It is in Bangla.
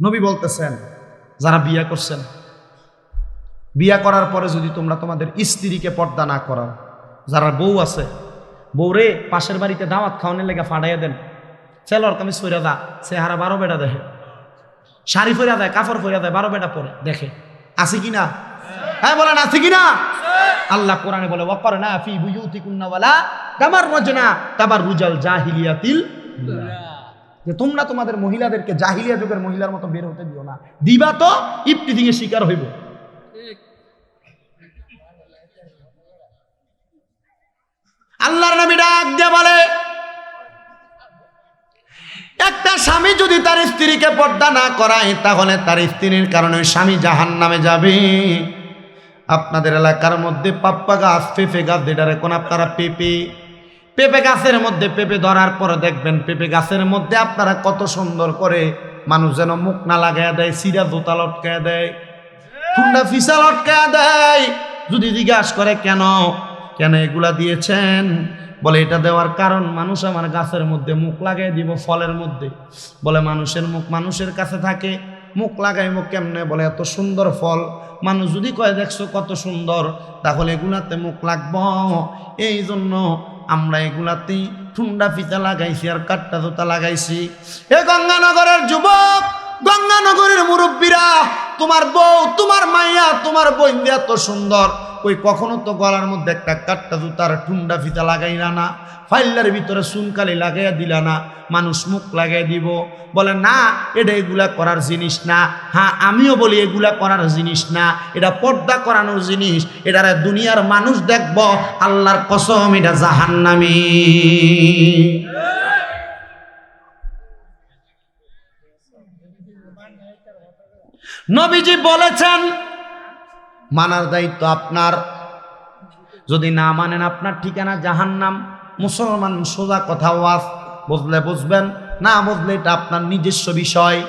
নবী বলতেছেন, যারা বিয়ে করছেন, বিয়া করার পরে যদি তোমরা তোমাদের স্ত্রীকে পর্দা না করাও, যারা বউ আছে, বউরে পাশের বাড়িতে দাওয়াত খাওয়ানোর লেগে ফাটাইয়া দেন চেলর কামিজ ফইরা দা, চেহারা বারো বেটা দেখে, শাড়ি ফইরা দেয়, কাপড় ফইরা দেয়, বারো বেটা পরে দেখে। আছে কি না? হ্যাঁ বলেন, আছে কি না? আল্লাহ কোরআনে বলে ওয়াকর না ফি বুয়ুতি কুন্নাওয়ালা তাবার রজনা তাবার রুজাল জাহিলিয়াতিল যে তোমরা তোমাদের মহিলাদেরকে জাহিলিয়া যুগের মহিলার মতো বের হতে দিও না। দিবা তো ইফতিদিং এর শিকার হইব। আল্লাহর নবী ডাক দিয়ে বলে, একটা স্বামী যদি তার স্ত্রীকে পর্দা না করায়, তাহলে তার স্ত্রীর কারণে স্বামী জাহান নামে যাবে। আপনাদের এলাকার মধ্যে পাপ্পা গাছ, পেঁপে গাছ, যেটার এখন আপনারা পেঁপে পেঁপে গাছের মধ্যে পেঁপে ধরার পরে দেখবেন পেঁপে গাছের মধ্যে আপনারা কত সুন্দর করে মানুষ যেন মুখ না লাগাইয়া দেয়, সিরা জোতা লটকায়া দেয়, ঠুন্ডা ফিসা লটকায়া দেয়। যদি জিজ্ঞাসা করে, কেন? কেন এগুলা দিয়েছেন? বলে, এটা দেওয়ার কারণ মানুষ আমার গাছের মধ্যে মুখ লাগাই দিব ফলের মধ্যে। বলে, মানুষের মুখ মানুষের কাছে থাকে, মুখ লাগাই মুখ কেমনে? বলে, এত সুন্দর ফল। মানুষ যদি কয়, দেখছ কত সুন্দর, তাহলে এগুলাতে মুখ লাগব। এই জন্য আমরা এগুলাতেই ঠুন্ডা ফিতা লাগাইছি আর কাট্টা জোতা লাগাইছি। এ গঙ্গানগরের যুবক, গঙ্গানগরের মুরব্বীরা, তোমার বউ, তোমার মাইয়া, তোমার বোন এত সুন্দর। ওই কখনো তো গলার মধ্যে একটা কাট্টা জুতার ঠুন্ডা ফিতা লাগাইলা না, ফাইলার ভিতরে সুনকালি লাগাইয়া দিলা না, মানুষ মুখ লাগাই দিব, বলে, না, এটা এগুলা করার জিনিস না হ্যাঁ আমিও বলি এগুলা করার জিনিস না, এটা পর্দা করানোর জিনিস, এটারে দুনিয়ার মানুষ দেখব, আল্লাহর কসম, এটা জাহান্নামী। নবীজি বলেছেন মানার দায়িত্ব আপনার। যদি না মানেন আপনার ঠিকানা জাহান্নাম। মুসলমান সোজা কথা ওয়াজ বুঝলে বুঝবেন, না বুঝলে এটা আপনার নিজস্ব বিষয়।